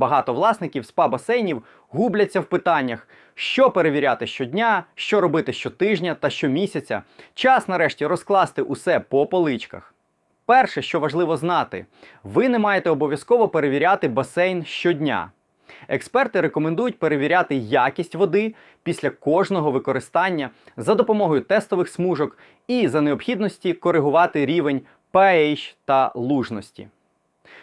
Багато власників спа-басейнів губляться в питаннях, що перевіряти щодня, що робити щотижня та щомісяця. Час нарешті розкласти усе по поличках. Перше, що важливо знати, ви не маєте обов'язково перевіряти басейн щодня. Експерти рекомендують перевіряти якість води після кожного використання за допомогою тестових смужок і за необхідності коригувати рівень pH та лужності.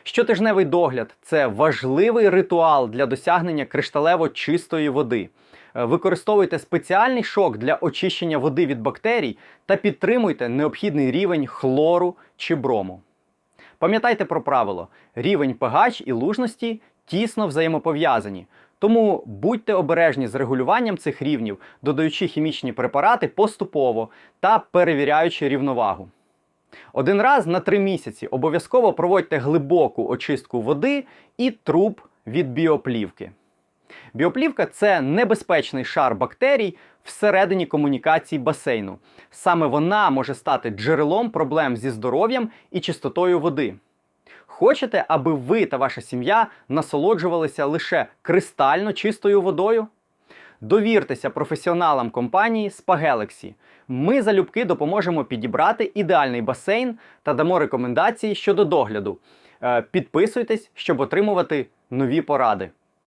Щотижневий догляд це важливий ритуал для досягнення кришталево чистої води. Е, Використовуйте спеціальний шок для очищення води від бактерій та підтримуйте необхідний рівень хлору чи брому. Пам'ятайте про правило: рівень pH і лужності тісно взаємопов'язані. Тому будьте обережні з регулюванням цих рівнів, додаючи хімічні препарати поступово та перевіряючи рівновагу. Один раз на три місяці обов'язково проводьте глибоку очистку води і труб від біоплівки. Біоплівка це небезпечний шар бактерій всередині комунікацій басейну. Саме вона може стати джерелом проблем зі здоров'ям і чистотою води. Хочете, аби ви та ваша сім'я насолоджувалися лише кристально чистою водою? Довіртеся професіоналам компанії Spagalaxy. Ми залюбки допоможемо підібрати ідеальний басейн та дамо рекомендації щодо догляду. Е, Підписуйтесь, щоб отримувати нові поради.